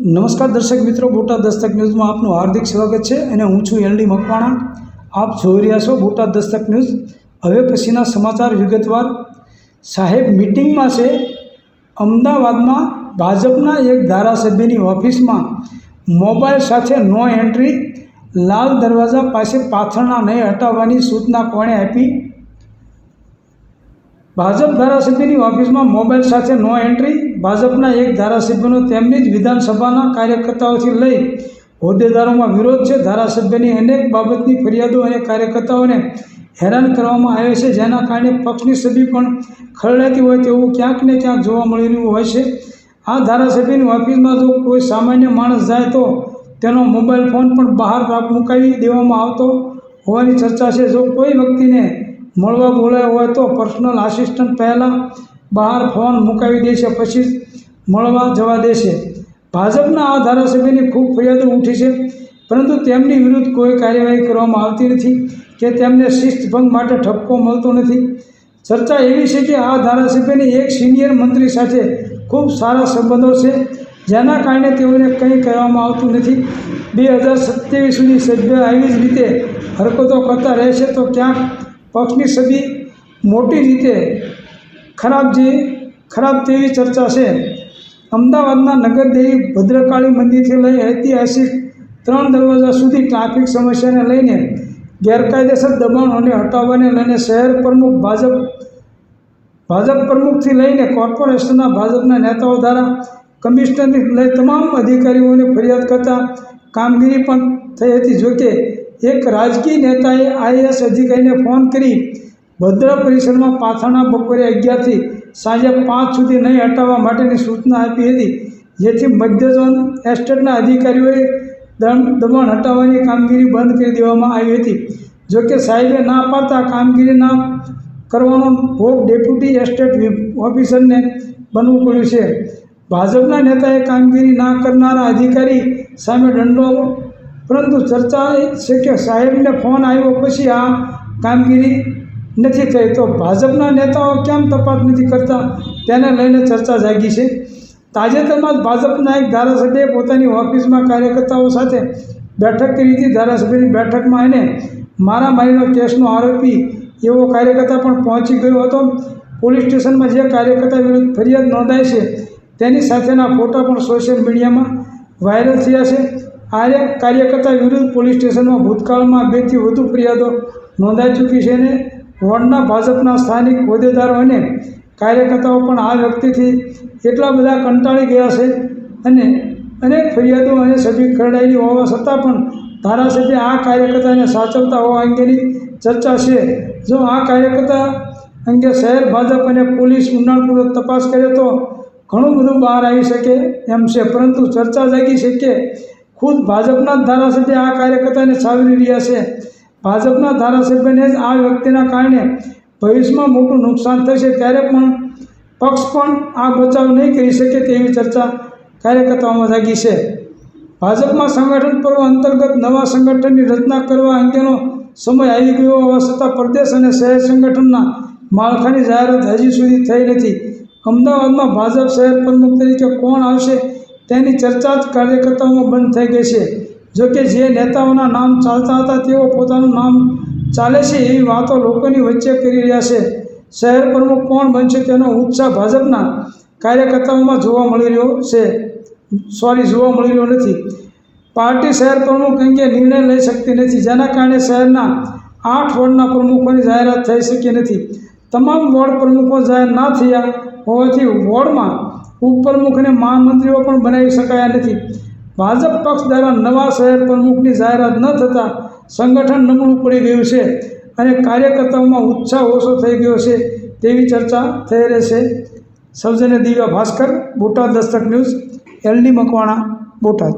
નમસ્કાર દર્શક મિત્રો, બોટાદ દસ્તક ન્યૂઝમાં આપનું હાર્દિક સ્વાગત છે અને હું છું એલડી મકવાણા. આપ જોઈ રહ્યા છો બોટાદ દસ્તક ન્યૂઝ. હવે પછીના સમાચાર વિગતવાર. સાહેબ, મિટિંગમાં છે. અમદાવાદમાં ભાજપના એક ધારાસભ્યની ઓફિસમાં મોબાઈલ સાથે નો એન્ટ્રી. લાલ દરવાજા પાસે પાથરણા નહીં હટાવવાની સૂચના કોણે આપી? ભાજપ ધારાસભ્યની ઓફિસમાં મોબાઈલ સાથે નો એન્ટ્રી, ભાજપના એક ધારાસભ્યનો તેમની જ વિધાનસભાના કાર્યકર્તાઓથી લઈ હોદ્દેદારોમાં વિરોધ છે. ધારાસભ્યની અનેક બાબતની ફરિયાદો અને કાર્યકર્તાઓને હેરાન કરવામાં આવે છે. જેના કારણે પક્ષની સભી પણ ખરડાતી હોય તેવું ક્યાંક ને ક્યાંક જોવા મળી રહ્યું હોય છે. આ ધારાસભ્યની ઓફિસમાં જો કોઈ સામાન્ય માણસ જાય તો તેનો મોબાઈલ ફોન પણ બહાર મુકાવી દેવામાં આવતો હોવાની ચર્ચા છે. જો કોઈ વ્યક્તિને મળવા બોલાયો હોય તો પર્સનલ આસિસ્ટન્ટ પહેલાં બહાર ફોન મુકાવી દેશે પછી મળવા જવા દેશે ભાજપના આ ધારાસભ્યની ખૂબ ફરિયાદો ઉઠી છે, પરંતુ તેમની વિરુદ્ધ કોઈ કાર્યવાહી કરવામાં આવતી નથી કે તેમને શિસ્તભંગ માટે ઠપકો મળતો નથી. ચર્ચા એવી છે કે આ ધારાસભ્યની એક સિનિયર મંત્રી સાથે ખૂબ સારા સંબંધો છે, જેના કારણે તેઓને કંઈ કહેવામાં આવતું નથી. બે હજાર સત્યાવીસ સુધી સભ્ય આવી જ રીતે હરકતો કરતા રહેશે તો ક્યાંક પક્ષની છબી મોટી રીતે ખરાબ જે ખરાબ તેવી ચર્ચા છે. અમદાવાદના નગરદેવી ભદ્રકાળી મંદિરથી લઈ ઐતિહાસિક ત્રણ દરવાજા સુધી ટ્રાફિક સમસ્યાને લઈને ગેરકાયદેસર દબાણોને હટાવવાને લઈને શહેર પ્રમુખ ભાજપ ભાજપ પ્રમુખથી લઈને કોર્પોરેશનના ભાજપના નેતાઓ દ્વારા કમિશનરથી લઈ તમામ અધિકારીઓને ફરિયાદ કરતાં કામગીરી પણ થઈ હતી. જોકે એક રાજકીય નેતાએ આઈએએસ અધિકારીને ફોન કરી ભદ્ર પરિસરમાં પાથાણા બપોરે અગિયારથી સાંજે પાંચ સુધી નહીં હટાવવા માટેની સૂચના આપી હતી, જેથી મધ્ય એસ્ટેટના અધિકારીઓએ દમણ હટાવવાની કામગીરી બંધ કરી દેવામાં આવી હતી. જોકે સાહેબે ના પાડતા કામગીરી ના કરવાનો ભોગ ડેપ્યુટી એસ્ટેટ ઓફિસરને બનવું પડ્યું છે. ભાજપના નેતાએ કામગીરી ના કરનારા અધિકારી સામે દંડો પરંતુ ચર્ચા એ છે કે સાહેબને ફોન આવ્યો પછી આ કામગીરી નથી થઈ. તો ભાજપના નેતાઓ કેમ તપાસ નથી કરતા? તેને લઈને ચર્ચા જાગી છે. તાજેતરમાં જ ભાજપના એક ધારાસભ્યએ પોતાની ઓફિસમાં કાર્યકર્તાઓ સાથે બેઠક કરી હતી. ધારાસભ્યની બેઠકમાં એને મારામારીનો કેસનો આરોપી એવો કાર્યકર્તા પણ પહોંચી ગયો હતો. પોલીસ સ્ટેશનમાં જે કાર્યકર્તા વિરુદ્ધ ફરિયાદ નોંધાઈ છે તેની સાથેના ફોટા પણ સોશિયલ મીડિયામાં વાયરલ થયા છે. આ કાર્યકર્તા વિરુદ્ધ પોલીસ સ્ટેશનમાં ભૂતકાળમાં બેથી વધુ ફરિયાદો નોંધાઈ ચૂકી છે અને વોર્ડના ભાજપના સ્થાનિક હોદ્દેદારો અને કાર્યકર્તાઓ પણ આ વ્યક્તિથી એટલા બધા કંટાળી ગયા છે અને અનેક ફરિયાદો અને સભી ખરડાયેલી હોવા છતાં પણ ધારાસભ્ય આ કાર્યકર્તાને સાચવતા હોવા અંગેની ચર્ચા છે. જો આ કાર્યકર્તા અંગે શહેર ભાજપ અને પોલીસ ઊંડાણપૂર્વક તપાસ કરે તો ઘણું બધું બહાર આવી શકે એમ છે. પરંતુ ચર્ચા જાગી છે કે ખુદ ભાજપના ધારાસભ્ય આ કાર્યકર્તાને સાવરી રહ્યા છે. ભાજપના ધારાસભ્યને જ આ વ્યક્તિના કારણે ભવિષ્યમાં મોટું નુકસાન થશે ત્યારે પણ પક્ષ પણ આ બચાવ નહીં કરી શકે તેવી ચર્ચા કાર્યકર્તાઓમાં જાગી છે. ભાજપમાં સંગઠન પર્વ અંતર્ગત નવા સંગઠનની રચના કરવા અંગેનો સમય આવી ગયો હોવા છતાં પ્રદેશ અને શહેર સંગઠનના માળખાની જાહેરાત હજી સુધી થઈ નથી. અમદાવાદમાં ભાજપ શહેર પ્રમુખ તરીકે કોણ આવશે તેની ચર્ચા જ કાર્યકર્તાઓમાં બંધ થઈ ગઈ છે. જોકે જે નેતાઓના નામ ચાલતા હતા, તેઓ પોતાનું નામ ચાલે છે એવી વાતો લોકોની વચ્ચે કરી રહ્યા છે. શહેર પ્રમુખ કોણ બનશે તેનો ઉત્સાહ ભાજપના કાર્યકર્તાઓમાં જોવા મળી રહ્યો છે. સોરી, જોવા મળી રહ્યો નથી. પાર્ટી શહેર પ્રમુખ અંગે નિર્ણય લઈ શકતી નથી, જેના કારણે શહેરના આઠ વોર્ડના પ્રમુખોની જાહેરાત થઈ શકી નથી. તમામ વોર્ડ પ્રમુખો જાહેર ના થયા હોવાથી વોર્ડમાં ઉપપ્રમુખ અને મહામંત્રીઓ પણ બનાવી શકાયા નથી. ભાજપ પક્ષ દ્વારા નવા શહેર પ્રમુખની જાહેરાત ન થતાં સંગઠન નબળું પડી ગયું છે અને કાર્યકર્તાઓમાં ઉત્સાહ ઓછો થઈ ગયો છે તેવી ચર્ચા થઈ રહેશે સૌજન્ય દિવ્યા ભાસ્કર, બોટાદ દસ્તક ન્યૂઝ, એલડી મકવાણા, બોટાદ.